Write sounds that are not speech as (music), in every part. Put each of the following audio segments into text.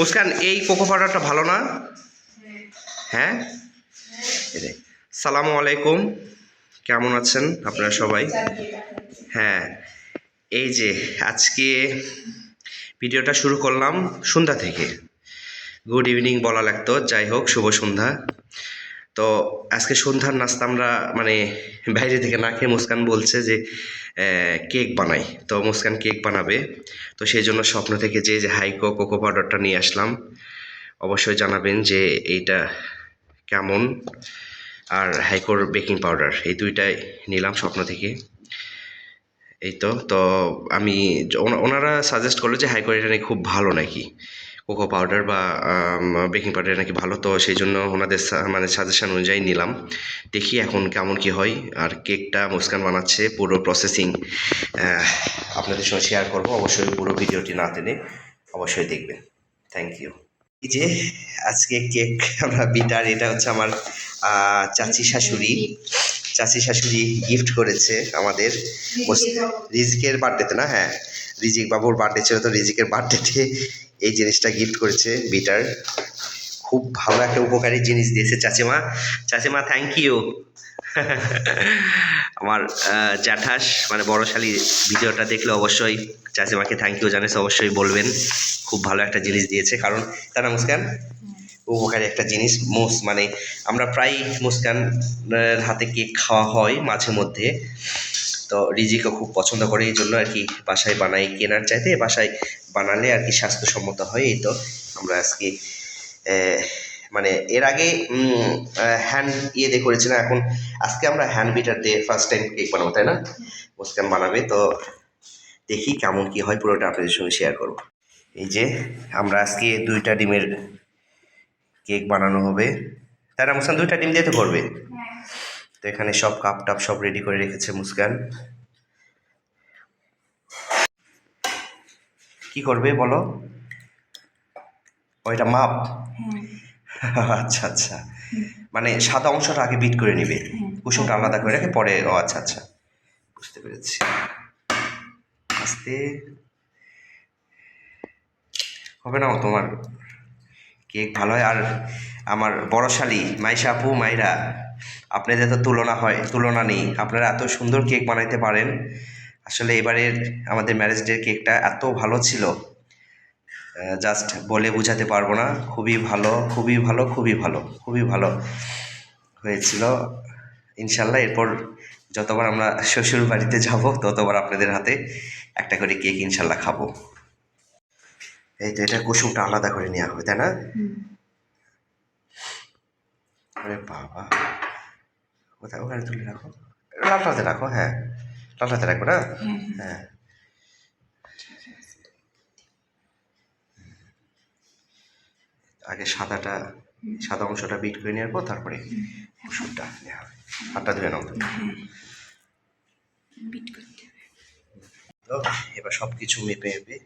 মুস্কান, এই কোকো পাউডারটা ভালো না? হ্যাঁ। সালামু আলাইকুম। কেমন আছেন আপনারা সবাই? হ্যাঁ। এই যে আজকে ভিডিওটা শুরু করলাম সন্ধ্যা থেকে। গুড ইভিনিং বলা লাগতো, যাই হোক, শুভ সন্ধ্যা। তো আজকে সন্ধ্যার নাস্তা আমরা মানে বাইরে থেকে না খেয়ে মুস্কান বলছে যে কেক বানাই। তো মুস্কান কেক বানাবে। তো সেই জন্য স্বপ্ন থেকে যে যে হাইকো কোকো পাউডারটা নিয়ে আসলাম, অবশ্যই জানাবেন যে এইটা কেমন। আর হাইকোর বেকিং পাউডার এই দুইটাই নিলাম স্বপ্ন থেকে। এই তো তো আমি ওনারা সাজেস্ট করল যে হাইকোর এটা নাকি খুব ভালো নাকি। কোকো পাউডার বা বেকিং পাউডার নাকি ভালো তো সেই জন্য ওনাদের মানে সাজেশন অনুযায়ী নিলাম। দেখি এখন কেমন কি হয়। আর কেকটা মুস্কান বানাচ্ছে পুরো প্রসেসিং আপনাদের সঙ্গে শেয়ার করব। অবশ্যই পুরো ভিডিওটি না টেনে অবশ্যই দেখবেন। থ্যাংক ইউ এই যে আজকে কেক আমরা বিটার এটা হচ্ছে আমার চাচি শাশুড়ি। চাচি শাশুড়ি গিফট করেছে আমাদের। রিজিকের বার্থডেতে না হ্যাঁ। রিজিক বাবুর বার্থডে ছিল তো রিজিকের বার্থডেতে এই জিনিসটা গিফট করেছে বিটার। খুব ভালো একটা উপকারী জিনিস দিয়েছে চাচিমা। চাচিমা থ্যাংক ইউ আমার জ্যাঠাস মানে বড় শালি ভিডিওটা দেখলে অবশ্যই চাচিমাকে থ্যাংক ইউ জানিস, অবশ্যই বলবেন। খুব ভালো একটা জিনিস দিয়েছে, কারণ তারা মুস্কান উপকারী একটা জিনিস, মোস মানে আমরা প্রায় মুস্কানের হাতে কেক খাওয়া হয় মাঝে মধ্যে। তো রিজিকও খুব পছন্দ করে এই জন্য আর কি বাসায় বানাই কেনার চাইতে, বাসায় বানালে আর কি স্বাস্থ্যসম্মত হয়, এই তো আমরা আজকে মানে এর আগে হ্যান্ড ইয়ে দিয়ে করেছিলাম, এখন আজকে আমরা হ্যান্ড বিটার দিয়ে ফার্স্ট টাইম কেক বানাবো, তাই না? মুস্কান বানাবে, তো দেখি কেমন কি হয়, পুরোটা আপনাদের সঙ্গে শেয়ার করব। এই যে আমরা আজকে দুইটা ডিমের কেক বানানো হবে। তাই না মুস্কান দুইটা ডিম দিয়ে তো করবে? তো এখানে সব কাপ টাপ সব রেডি করে রেখেছে মুস্কান। কি করবে বলো? ওইটা মাপ। আচ্ছা আচ্ছা। মানে সাদা অংশটা আগে বিট করে নিবে। কুসুমটা আলাদা করে রেখে পরে ও আচ্ছা আচ্ছা। বুঝতে পেরেছি। আস্তে। হবে না তোমার কেক ভালো হয়। আর আমার বড় শালি মাইশা আপু মাইরা আপনাদের তো তুলনা হয় তুলনা নেই। আপনারা এত সুন্দর কেক বানাইতে পারেন। আসলে এবারের আমাদের ম্যারেজ ডের কেকটা এত ভালো ছিল। জাস্ট বলে বোঝাতে পারব না। খুবই ভালো খুবই ভালো খুবই ভালো খুবই ভালো হয়েছিল। ইনশাল্লাহ এরপর যতবার আমরা শ্বশুর বাড়িতে যাব ততবার আপনাদের হাতে একটা করে কেক ইনশাল্লাহ খাব। এই তো এটা কুসুমটা আলাদা করে নেওয়া হবে তাই না? আরে বাবা। কোথায়? ওখানে তুলে রাখো। লালটাতে রাখো হ্যাঁ। লালটাতে রাখব না? হ্যাঁ। আগে সাদাটা সাদা অংশটা বিট করে নেওয়ার পর তারপরে কুসুমটা নেওয়া হবে। হাতটা ধুয়ে নাও। করতে তো এবার সব কিছু মেপে মেপে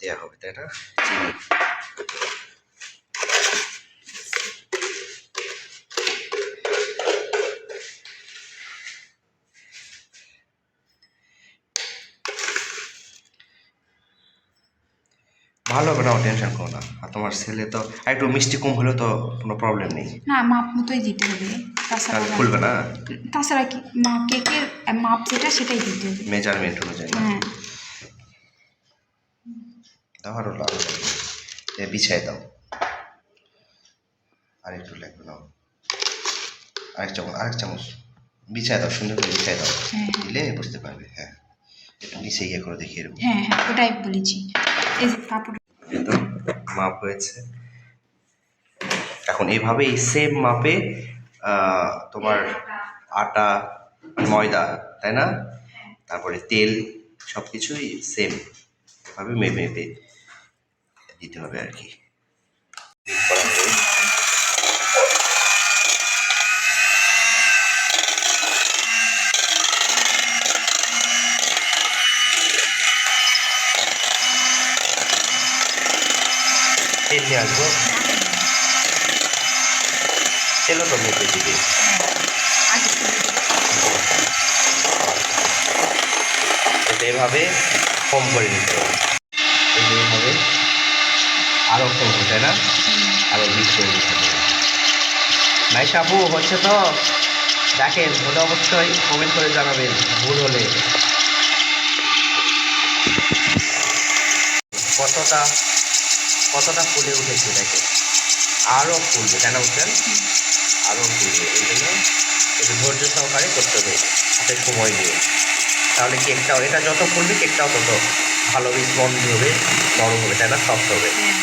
দেওয়া হবে তাই না? চিনি ভালো হবে না টেনশন করো না। আর তোমার ছেলে তো আর একটু মিষ্টি কম হলেও তো কোনো প্রবলেম নেই। না মাপ মতোই দিতে হবে। তাছাড়া তাহলে খুলবে না? তাছাড়া কি মা কেকের মাপ যেটা সেটাই দিতে হবে। মেজারমেন্ট অনুযায়ী হ্যাঁ। আরও লাগবে এ বিছাই দাও। আরেকটু লাগবে নাও। আরেক চামচ আরেক চামচ। বিছাই দাও সুন্দর করে বিছাই দাও। হ্যাঁ, হ্যাঁ। দিলে বুঝতে পারবে হ্যাঁ। একটু নিচে ইয়ে করে দেখিয়ে দেবো। হ্যাঁ হ্যাঁ ওটাই বলেছি। এই যে কাপড় এই তো মাপ হয়েছে। এখন এইভাবেই সেম মাপে তোমার আটা, ময়দা, তাই না? তারপরে তেল সব কিছুই সেম এভাবে মেপে মেপে দিতে হবে আর কি। তেল নিয়ে আসব। তেলও তো মেপে দিবে এভাবে কম করে নিতে হবে। এইভাবে আরও করব তাই না? আরও হবে। ভাই সাপু, হচ্ছে তো? দেখেন হলে অবশ্যই কমেন্ট করে জানাবেন, ভুল হলে। কতটা কতটা ফুলে উঠেছে দেখে? আরও ফুলবে কেন উঠবেন আরও ফুলবে এই জন্য একটু ধৈর্য সহকারে করতে হবে হাতে সময় দিয়ে তাহলে কেকটাও এটা যত ফুলবে কেকটাও তত ভালো স্পঞ্জ হবে নরম হবে তাই না? সফট হবে। হ্যাঁ।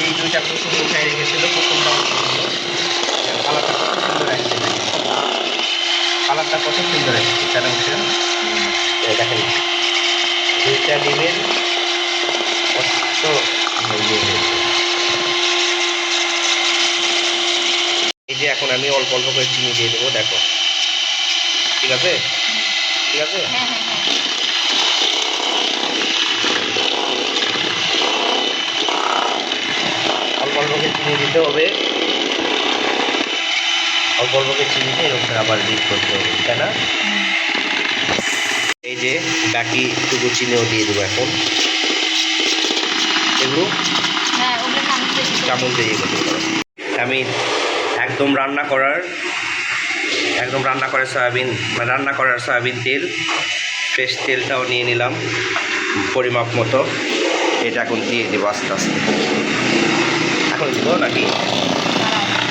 এই দুইটা কুসুম উঠাই রেখেছিল কুসুমটাও কালারটা কত সুন্দর আসছে কালারটা কত সুন্দর আসছে কেন এই দেখেন দুইটা ডিমের হয়েছে। এই যে এখন আমি অল্প অল্প করে চিনি দিয়ে দেবো দেখো। ঠিক আছে? ঠিক আছে? হ্যাঁ হ্যাঁ হ্যাঁ। অল্প অল্প করে চিনি দিতে হবে। অল্প অল্প করে চিনি দিয়ে এরকম আবার বিট করতে হবে তাই না। এই যে বাকি টুকু চিনিও দিয়ে দেবো এখন। এগুলো? হ্যাঁ চামচ দিয়ে করতে আমি একদম রান্না করার একদম রান্না করার সয়াবিন মানে রান্না করার সয়াবিন তেল ফ্রেশ তেলটাও নিয়ে নিলাম পরিমাপ মতো। এটা এখন দিয়ে দেবো আস্তে আস্তে। এখন দিব নাকি?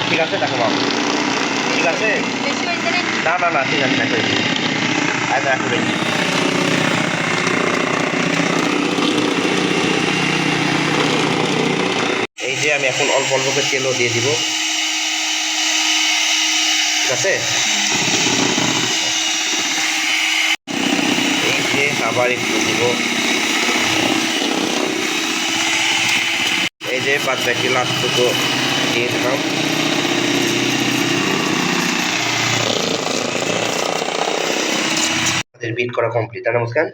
ঠিক আছে দেখো মাম। ঠিক আছে? না না না ঠিক আছে দেখো। আচ্ছা এখন দেখি এই যে আমি এখন অল্প অল্প করে তেলও দিয়ে দিব। ঠিক আছে? এই যে আবার একটু দিব। এই যে বাদ বাকি লাস্টটুকু দিয়ে দিলাম। বিট করা কমপ্লিট তাই না মুস্কান?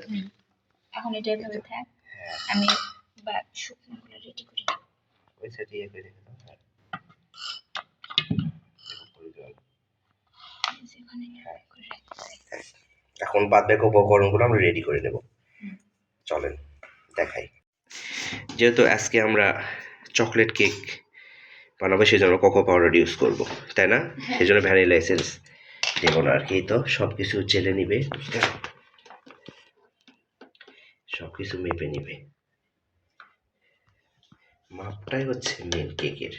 এখন এটা এভাবে থাক। আমি বা করি ওই ইয়ে করে রেখে দাও হ্যাঁ। এখন বাদ বাকি উপকরণগুলো আমরা রেডি করে নেব। চলেন দেখাই। যেহেতু আজকে আমরা চকলেট কেক বানাবো সেই জন্য কোকো পাউডার ইউজ করব তাই না। সেই জন্য ভ্যানিলা এসেন্স দেবো না আর কি তো সব কিছু চেলে নিবে সব কিছু মেপে নিবে। মাপটাই হচ্ছে মেন কেকের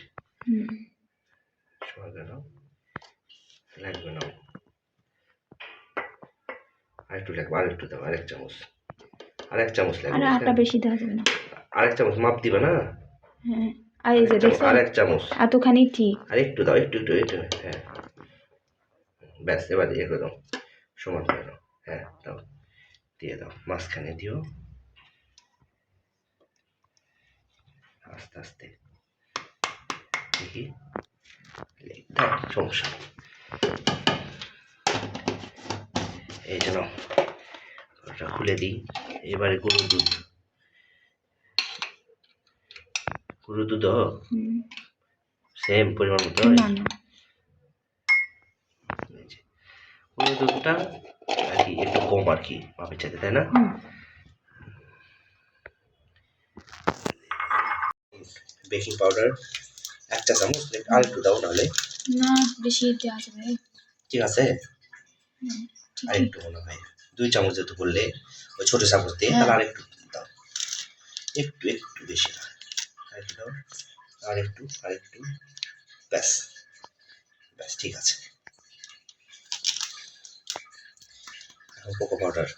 লাগবে না। আরেকটু লাগবে আরেকটু দাও আরেক চামচ। আরেক চামচ আর লাগবে আটা বেশি দেওয়া যাবে না। আরেক চামচ মাপ দিবে না? হ্যাঁ আর এই যে দেখছ আরেক চামচ। এতখানি ঠিক আর একটু দাও একটু একটু একটু হ্যাঁ। ব্যাস এবার করে দাও সমান করে দাও। হ্যাঁ দাও। দিয়ে দাও মাঝখানে দিও। আস্তে আস্তে। দেখি। সমস্যা এই জন্য ওটা খুলে দিই। এবারে গরুর দুধ। গরুর দুধ সেম পরিমাণ মতো না গরুর দুধটা আর কি একটু কম আর কি মাপের চাইতে তাই না হুম। বেকিং পাউডার এক চা চামচ আর একটু দাও নাহলে। না বেশি দেওয়া যাবে ঠিক আছে? আর একটু মনে হয়। দুই চামচ যেহেতু করলে ওই ছোট চামচ দিয়ে হ্যাঁ। তাহলে আর একটু দাও। একটু একটু বেশি দাও আর একটু দাও। আর একটু আর একটু। ব্যাস। ব্যাস ঠিক আছে। কোকো পাউডার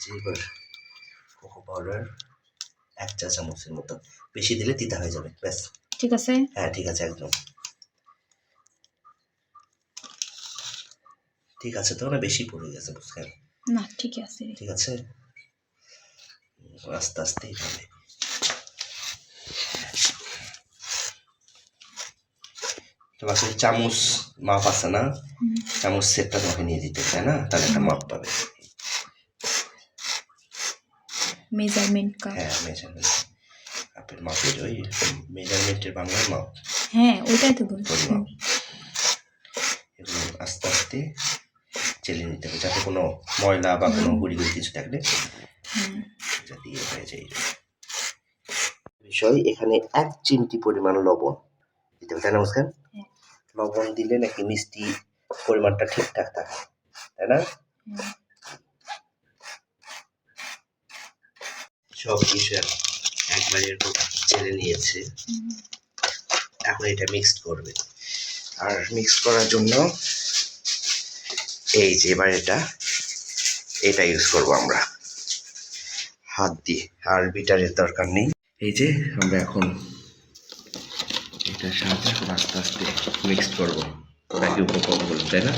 এবার পাউডার এক চা চামচের মতো। বেশি দিলে তিতা হয়ে যাবে ব্যাস। ঠিক আছে? হ্যাঁ ঠিক আছে একদম। ঠিক আছে তো না বেশি পড়ে গেছে বুঝলেন? না ঠিক আছে। ঠিক আছে? আস্তে আস্তেই হবে তোমাকে চামচ মাপ আছে না? চামচ সেটটা তোমাকে নিয়ে দিতে তাই না? তাহলে একটা মাপ পাবে। মেজারমেন্ট কাপ হ্যাঁ মেজারমেন্ট। কাপের মাপের ওই মেজারমেন্টের বাংলার মাপ। হ্যাঁ ওইটাই তো বলছি। এগুলো আস্তে আস্তে চেলে নিতে হবে যাতে কোনো ময়লা বা কোনো গুড়ি গুড়ি কিছু থাকলে হুম এটা দিয়ে হয়ে যায়। বিষয় এখানে এক চিমটি পরিমাণ লবণ দিতে হবে। তাই না মুস্কান? হ্যাঁ। লবণ দিলে নাকি মিষ্টি পরিমাণটা ঠিকঠাক থাকে। তাই না? সব কিছু একবার এরকম চেলে নিয়েছে। এখন এটা মিক্সড করবে। আর মিক্স করার জন্য এই যে এবার এটা এটা ইউজ করব আমরা। হাত দিয়ে আর বিটারের দরকার নেই। এই যে আমরা এখন এটা সাহায্যে এখন আস্তে আস্তে মিক্সড করব। নাকি উপকরণগুলো তাই না?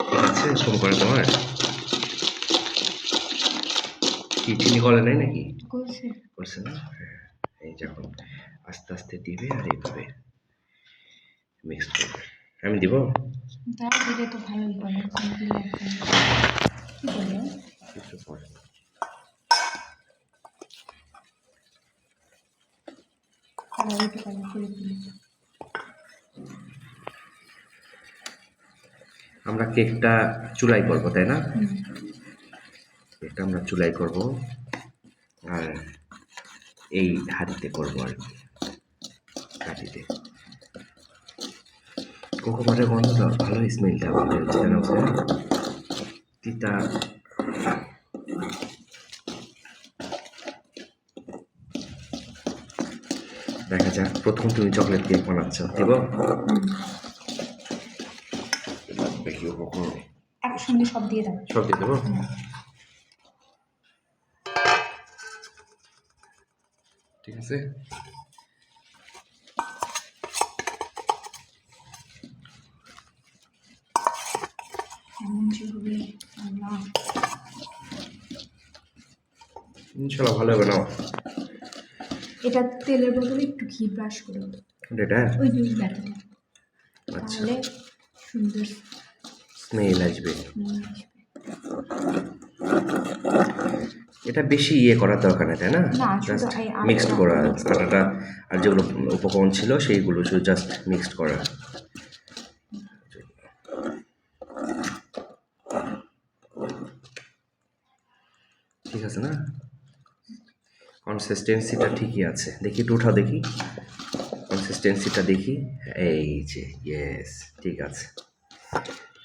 ঠিক আছে? ফোন করে তোমার? কি চিনি করে নাই নাকি? করছে। না? এই যখন আস্তে আস্তে দিবে আর এইভাবে মিক্স করবে। আমি দিব? তো ভালোই কিছু পরে। আমরা কেকটা চুলাই করব তাই না? কেকটা আমরা চুলাই করব আর এই হাঁড়িতে করব আর কি হাঁড়িতে। কোকোমারের গন্ধটা ভালো স্মেলটা আমাদের হচ্ছে জানো স্যার তিতা। দেখা যাক প্রথম তুমি চকলেট কেক বানাচ্ছ দেব? একসঙ্গে সব দিয়ে দাও। সব দিয়ে দেবো? ঠিক আছে? ইনশাল্লাহ ভালো হবে না? এটা তেলের বদলে একটু ঘি ব্রাশ করে এটা? ওই ব্যাটারে আচ্ছা। তাহলে সুন্দর স্মেল আসবে। এটা বেশি ইয়ে করার দরকার নেই তাই না? আটাটা মিক্সড করা আটাটা আর যেগুলো উপকরণ ছিল সেইগুলো শুধু জাস্ট মিক্সড করা। ঠিক আছে না? কনসিস্টেন্সিটা ঠিকই আছে। দেখি একটু উঠাও দেখি। কনসিস্টেন্সিটা দেখি। এই যে ইয়েস ঠিক আছে।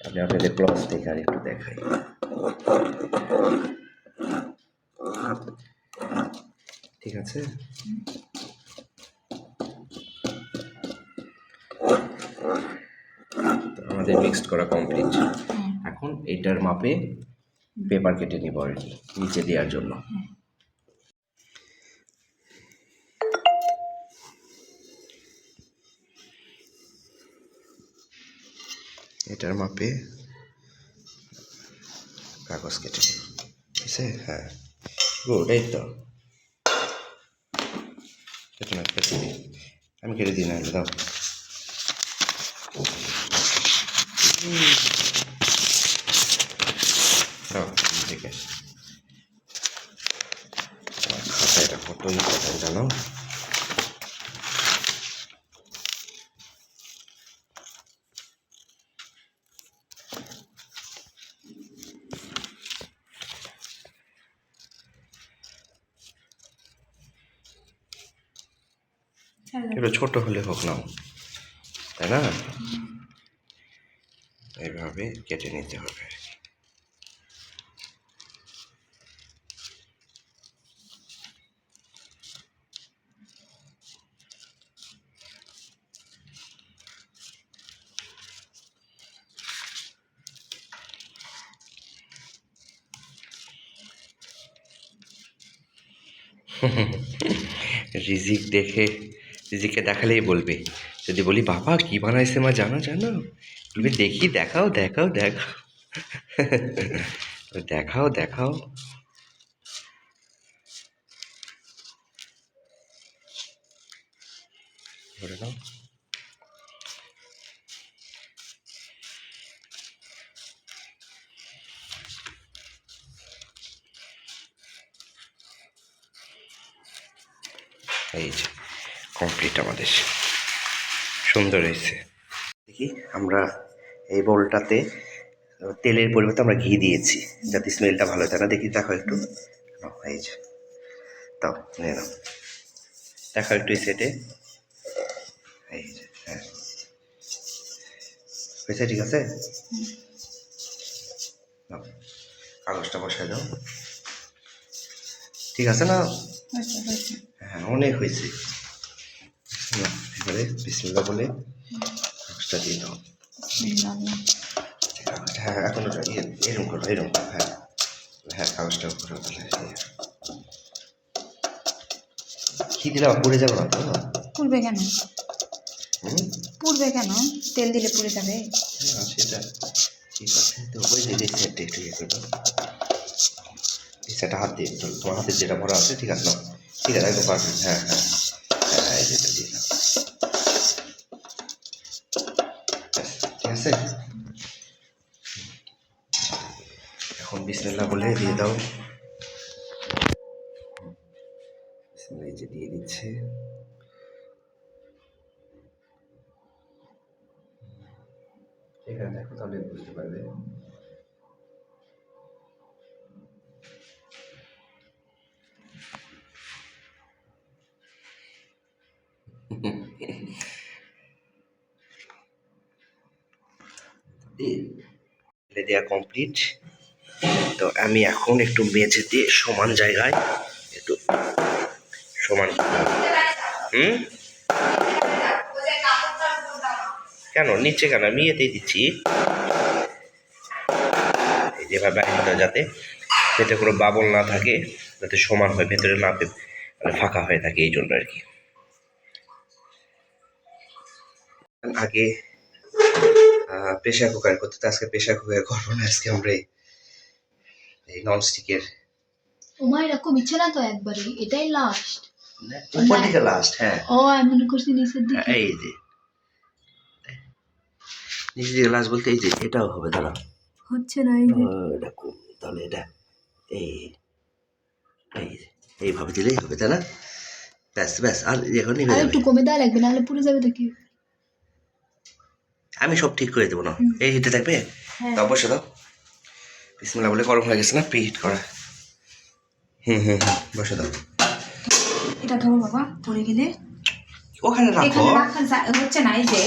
আমি আপনাদের ক্লস থেকে আর একটু দেখাই। ঠিক আছে? আমাদের মিক্সড করা কমপ্লিট এখন এটার মাপে পেপার কেটে নিব আর কি নিচে দেওয়ার জন্য। এটার মাপে কাগজ কেটে নিব। ঠিক আছে? হ্যাঁ। গুড এই তো। কেটে না কেটে দিই আমি কেটে দিই না দাও ঠিক আছে আমার খাতা এটা কত ইম্পর্টেন্ট জানো ছেড়ে দাও। একটু ছোট হলে হোক না তাই না? এইভাবে কেটে নিতে হবে। (laughs) রিজিক দেখে রিজিককে দেখালেই বলবে। যদি বলি, বাবা, কি বানাইছে মা? জানো জানো। বলবে, দেখি, দেখাও দেখাও দেখাও। দেখাও দেখাও ধরে নাও এই যে কমপ্লিট আমাদের সুন্দর হয়েছে। দেখি আমরা এই বোলটাতে তেলের পরিবর্তে আমরা ঘি দিয়েছি যাতে স্মেলটা ভালো হয়। না দেখি দেখো একটু। নাও, এই যে। তাও নিয়ে নাও। দেখো একটু সেটে এই যে হ্যাঁ। হয়েছে ঠিক আছে? নাও, কাগজটা বসাই দাও। ঠিক আছে না? হ্যাঁ অনেক হয়েছে। এবারে বিসমিল্লা বলে কাগজটা দিয়ে দাও। হ্যাঁ এখন ওটা ইয়ে এরকম করো এরকম হ্যাঁ। হ্যাঁ কাগজটা উপরে তাহলে কি দিলাম পড়ে যাব না তো পুড়বে কেন? পুড়বে কেন? তেল দিলে পুড়ে যাবে? হ্যাঁ, সেটা ঠিক আছে। তো ওই যে সাইডটা একটু ইয়ে করো। সাইডটা হাত দিয়ে তোমার হাতে যেটা ভরা আছে ঠিক আছে ঠিক আছে একদম পারফেক্ট হ্যাঁ হ্যাঁ হ্যাঁ। ঢেলে দেওয়া কমপ্লিট তো আমি এখন একটু মেঝে দিয়ে সমান জায়গায় একটু সমান হুম? কেন? নিচে কেন? আমি এতেই দিচ্ছি। যেভাবে আইনটা যাতে যাতে কোনো বাবল না থাকে, যাতে সমান হয়, ভেতরে না মানে ফাঁকা হয়ে থাকে, এই জন্য আর কি। আগে প্রেশার কুকার করতে। তো আজকে প্রেশার কুকার করব না আজকে আমরা এই- ননস্টিকের ওমা এরকম ইচ্ছে না তো একবারে এটাই লাস্ট উপর দিকে লাস্ট হ্যাঁ। ও আমি মনে করছি নিচের দিকে। এই যে। নিচে দিকে লাস্ট বলতে এই যে এটাও হবে দাঁড়া হচ্ছে না এই যে। এটা কম তাহলে এটা এই এই এইভাবে দিলেই হবে তাই না? ব্যাস ব্যাস আর এখন একটু কমে দেওয়া লাগবে নাহলে পুড়ে যাবে দেখি আমি সব ঠিক করে দেবো না। এই হিটে থাকবে হ্যাঁ। তাও বসে দাও। বিসমিল্লা বলে গরম হয়ে গেছে না? প্রি হিট করা। হুম হুম হুম বসে দাও। এটা ধরো বাবা পড়ে গেলে। ওখানে রাখো। হচ্ছে না এই যে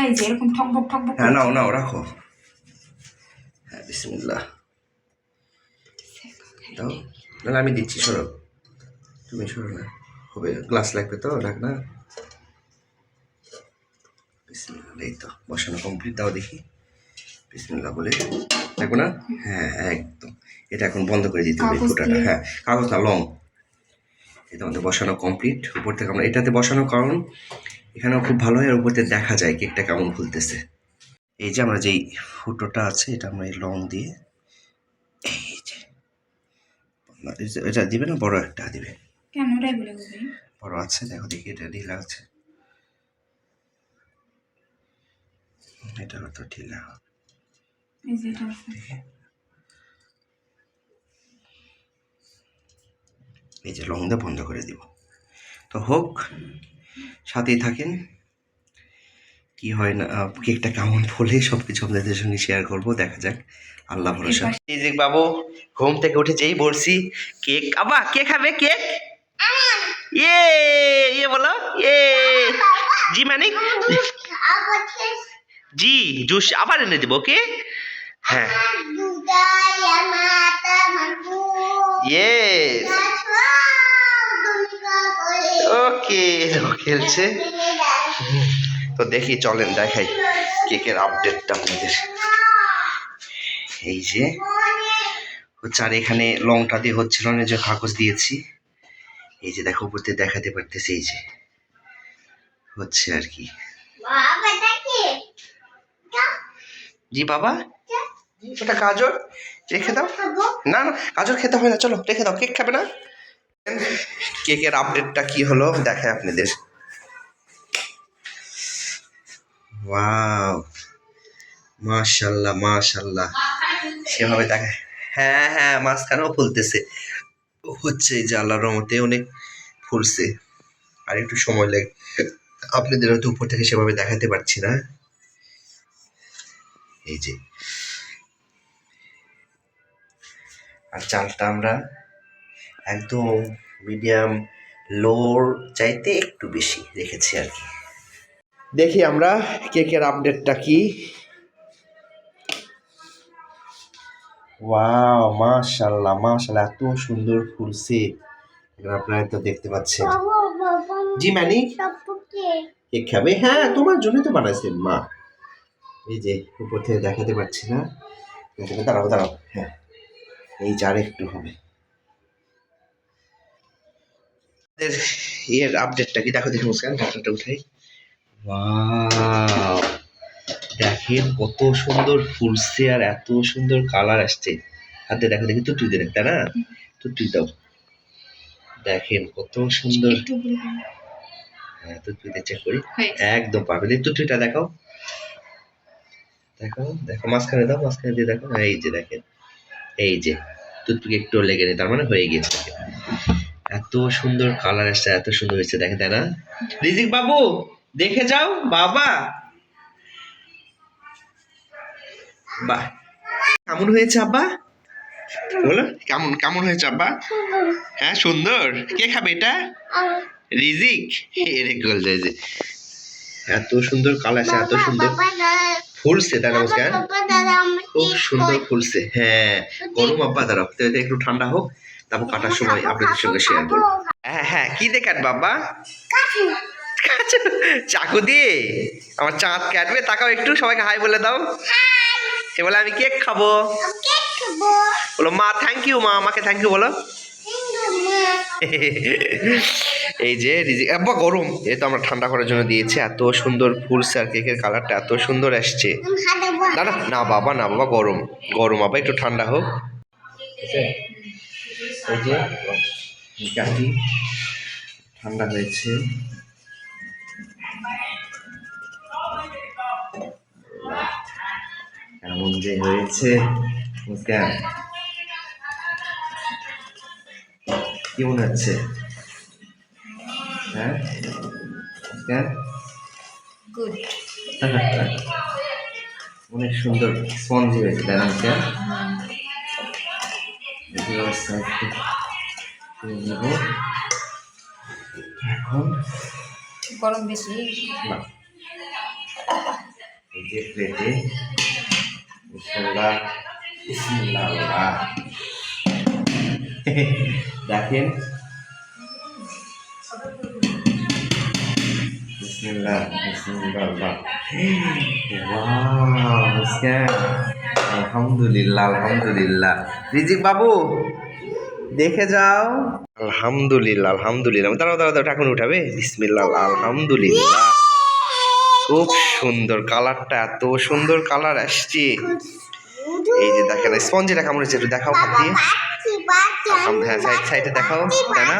এই যে এরকম ঠকবক ঠকবক হ্যাঁ নাও নাও রাখো। হ্যাঁ বিসমিল্লাহ। দাও। না আমি দিচ্ছি সরো। তুমি সরো না। হবে গ্লাস লাগবে তো রাখ না। বিসমিল্লাহ এই তো বসানো কমপ্লিট দাও দেখি। বিসমিল্লাহ বলে দেখো না? হ্যাঁ একদম। এটা এখন বন্ধ করে দিতে হবে ফুটাটা। হ্যাঁ কাগজ না লং এটা আমাদের বসানো কমপ্লিট উপর থেকে আমরা এটাতে বসানো কারণ এখানেও খুব ভালো হয় আর উপর থেকে দেখা যায় কেকটা কেমন ফুলতেছে এই যে আমরা যেই ফুটোটা আছে এটা আমরা এই লং দিয়ে এই যে এটা দিবে না? বড় একটা দিবে। কেন? বড় আছে দেখো দেখি এটা ঢিলা আছে। এটা তো ঢিলা এই যে এটা এই যে লং দিয়ে বন্ধ করে দিব। তো হোক সাথেই থাকেন। কি হয় না কেকটা কেমন ফলে সব কিছু আপনাদের সঙ্গে শেয়ার করব দেখা যাক। আল্লাহ ভরসা। রিজিক বাবু ঘুম থেকে উঠে যেই বলছি কেক আবা কে খাবে কেক? ইয়ে ইয়ে বলো ইয়ে। জি মানিক জি জুস আবার এনে দেবো ওকে হ্যাঁ। ওকে খেলছে। তো দেখি, চলেন, দেখাই কেকের আপডেটটা আপনাদের। এই যে, হচ্ছে আর এখানে লংটা দিয়ে হচ্ছিল না, যে কাগজ দিয়েছি। এই যে দেখো উপর দেখাতে পারতেছি, এই যে। হচ্ছে আর কি। জি বাবা। ওটা গাজর রেখে দাও। না না, গাজর খেতে হবে না, চলো রেখে দাও, কেক খাবে না? কেকের আপডেটটা কি হলো দেখায় আপনাদের। ওয়াও, মাশাল্লাহ মাশাল্লাহ। সেভাবে দেখা হ্যাঁ হ্যাঁ মাঝখানেও ফুলতেছে। হচ্ছে এই যে আল্লাহর অনেক ফুলছে। আর একটু সময় লাগে। আপনাদের হয়তো উপর থেকে সেভাবে দেখাতে পারছি না। এই যে। আর চালটা আমরা একদম মিডিয়াম লোর চাইতে একটু বেশি রেখেছি আর কি। দেখি আমরা কেকের আপডেটটা কি। ওয়াও মাশাল্লাহ মাশাল্লাহ এত সুন্দর ফুলছে আপনারা তো দেখতে পাচ্ছেন। জি ম্যানি কেক খাবে? হ্যাঁ তোমার জন্যই তো বানাইছেন মা। এই যে উপর থেকে দেখাতে পারছি না। দেখাতে- দাঁড়াও দাঁড়াও হ্যাঁ এই যার একটু হবে। এর আপডেটটা কি? দেখো দেখি মুসকান ঢাকনাটা উঠাই। দেখেন কত সুন্দর ফুলছে আর এত সুন্দর কালার আসছে। হাতে দেখো দেখি তুই তুই দেখ তাই না তুই দাও। দেখেন কত সুন্দর। হ্যাঁ তুই চেক করি। একদম পারবে তুইটা দেখাও। দেখো দেখো মাঝখানে দাও মাঝখানে দিয়ে দেখো। এই যে দেখেন এই যে টুথপিক একটু লেগে নেই তার মানে হয়ে গেছে এত সুন্দর কালার আসছে এত সুন্দর হয়েছে দেখে তাই না? রিজিক বাবু দেখে যাও বাবা। বাহ। কেমন হয়েছে আব্বা? বলো কেমন কেমন হয়েছে আব্বা? হ্যাঁ সুন্দর। কে খাবে এটা? রিজিক। এরে গোল যে। এত সুন্দর কালার আছে এত সুন্দর ফুলছে না মুস্কান খুব সুন্দর ফুলছে হ্যাঁ। গরম আব্বা দাঁড়াও তো একটু ঠান্ডা হোক তারপর কাটার সময় আপনাদের সঙ্গে শেয়ার করব। হ্যাঁ হ্যাঁ কি দিয়ে কাটবো আব্বা চাকু দিয়ে? আমার চাঁদ কাটবে তাকাও একটু সবাইকে হাই বলে দাও। সে বলে আমি কেক খাব। বলো মা থ্যাংক ইউ মা আমাকে থ্যাংক ইউ বলো। (laughs) এই যে রিজি- আব্বা, গরম। এই তো আমরা ঠান্ডা করার জন্য দিয়েছি। এত সুন্দর ফুলছে আর কেকের কালারটা এত সুন্দর আসছে। না না না, বাবা না, বাবা, গরম। গরম বাবা একটু ঠান্ডা হোক। ঠান্ডা হয়েছে। কেমন যে হয়েছে কি মনে হচ্ছে? হ্যাঁ? মুস্কান Good. (laughs) অনেক সুন্দর স্পঞ্জি হয়েছে তাই না এখন? গরম বেশি। না। এই যে প্লেটে। (laughs) দেখেন বিসমিল্লাহ আলহামদুলিল্লাহ আলহামদুলিল্লাহ রিজিক বাবু দেখে যাও। আলহামদুলিল্লাহ আলহামদুলিল্লাহ দাঁড়াও দাঁড়াও এখন উঠাবে? বিসমিল্লাহ আলহামদুলিল্লাহ খুব সুন্দর কালারটা এত সুন্দর কালার আসছে। এই যে দেখেন স্পঞ্জিটা কেমন হয়েছে একটু দেখাও হাত দিয়ে। হ্যাঁ সাইড সাইডে দেখাও তাই না?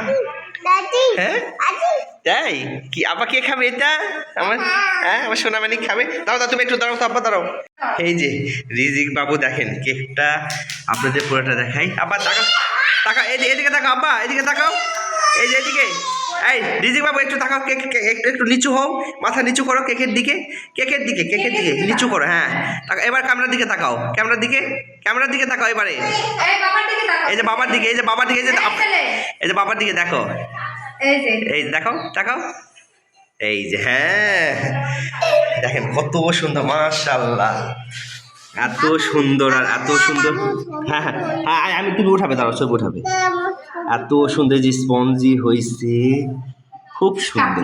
হ্যাঁ? তাই কি আবার কে খাবে এটা? আমার হ্যাঁ আমার সোনামানি খাবে। দাঁড়াও দাঁড়াও তুমি একটু দাঁড়াও তো আব্বা দাঁড়াও। এই যে রিজিক বাবু দেখেন কেকটা আপনাদের পুরোটা দেখাই। তাকাও এই যে- এদিকে তাকাও আব্বা এদিকে তাকাও। এই যে এদিকে। এই রিজিক বাবু একটু তাকাও কেক একটু একটু নিচু হও মাথা নিচু করো কেকের দিকে। কেকের দিকে কেকের দিকে নিচু করো হ্যাঁ। এবার ক্যামেরার দিকে তাকাও ক্যামেরার দিকে ক্যামেরার দিকে তাকাও এবারে। এই যে বাবার দিকে এই যে বাবার দিকে এই যে এই যে বাবার দিকে দেখো। এই দেখাও দেখাও। এই যে হ্যাঁ। দেখেন কত সুন্দর মাশাল্লাহ এত সুন্দর আর এত সুন্দর। হ্যাঁ হ্যাঁ। আমি তুমি উঠাবে দাঁড়াও ছবি উঠাবে। এত সুন্দর যে স্পঞ্জি হয়েছে খুব সুন্দর।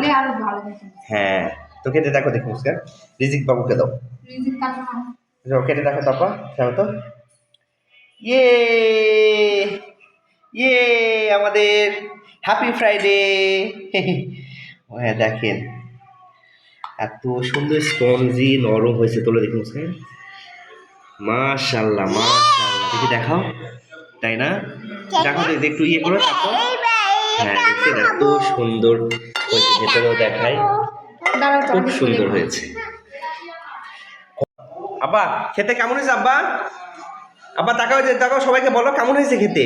হ্যাঁ। তো কেটে দেখো দেখো মুস্কান রিজিক বাবুকে দাও। কেটে দেখো তারপর যাও তো। ইয়ে ইয়ে আমাদের হ্যাপি ফ্রাইডে হ্যাঁ দেখেন এত সুন্দর স্পঞ্জি নরম হয়েছে তোলে দেখুন স্যার মাশাল্লাহ মাশাল্লাহ। দেখি দেখাও। তাই না? দেখো। দেখি একটু ইয়ে করো তারপর হ্যাঁ এত সুন্দর হয়েছে ভেতরেও দেখাই। খুব সুন্দর হয়েছে। আব্বা খেতে কেমন হয়েছে আব্বা? আব্বা তাকাও যে তাকাও সবাইকে বলো কেমন হয়েছে খেতে?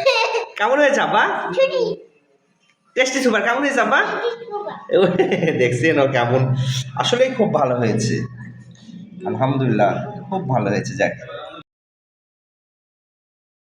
(laughs) কেমন হয়েছে আব্বা? টেস্টি সুপার, কেমন হয়েছে আব্বা? (laughs) দেখছেন ও কেমন। আসলেই খুব ভালো হয়েছে। আলহামদুলিল্লাহ, খুব ভালো হয়েছে, যাক।